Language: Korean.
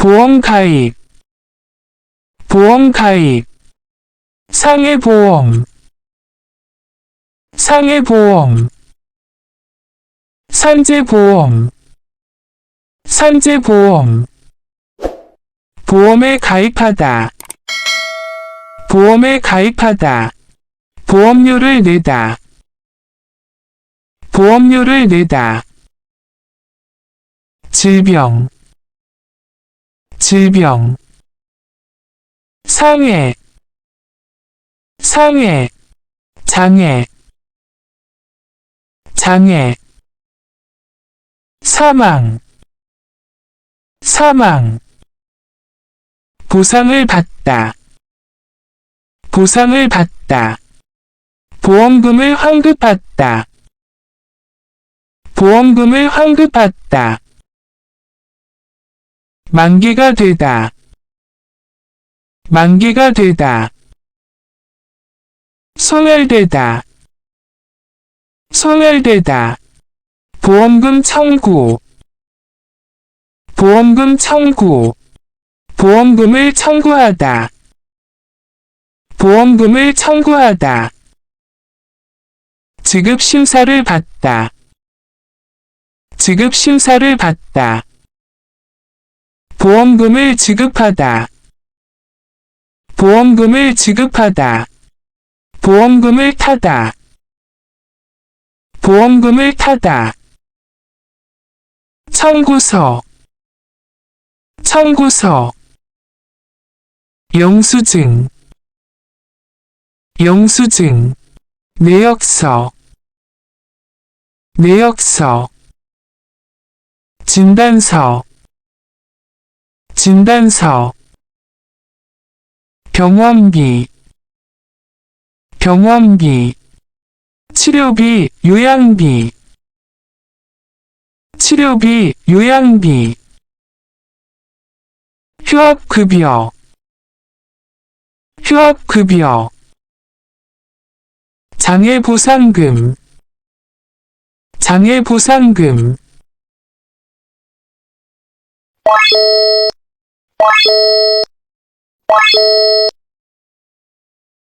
보험 가입, 보험 가입, 상해보험, 상해보험, 산재보험, 산재보험, 보험에 가입하다, 보험에 가입하다, 보험료를 내다, 보험료를 내다, 질병, 질병, 상해, 상해, 장애, 장애, 사망, 사망, 보상을 받다, 보상을 받다, 보험금을 환급받다, 보험금을 환급받다, 만기가 되다, 만기가 되다, 소멸되다, 소멸되다, 보험금 청구, 보험금 청구, 보험금을 청구하다, 보험금을 청구하다, 지급 심사를 받다, 지급 심사를 받다, 보험금을 지급하다, 보험금을 지급하다, 보험금을 타다, 보험금을 타다, 청구서, 청구서, 영수증, 영수증, 내역서, 내역서, 진단서, 진단서, 병원비, 병원비, 치료비, 요양비, 치료비, 요양비, 휴업급여, 휴업급여, 장애보상금, 장애보상금,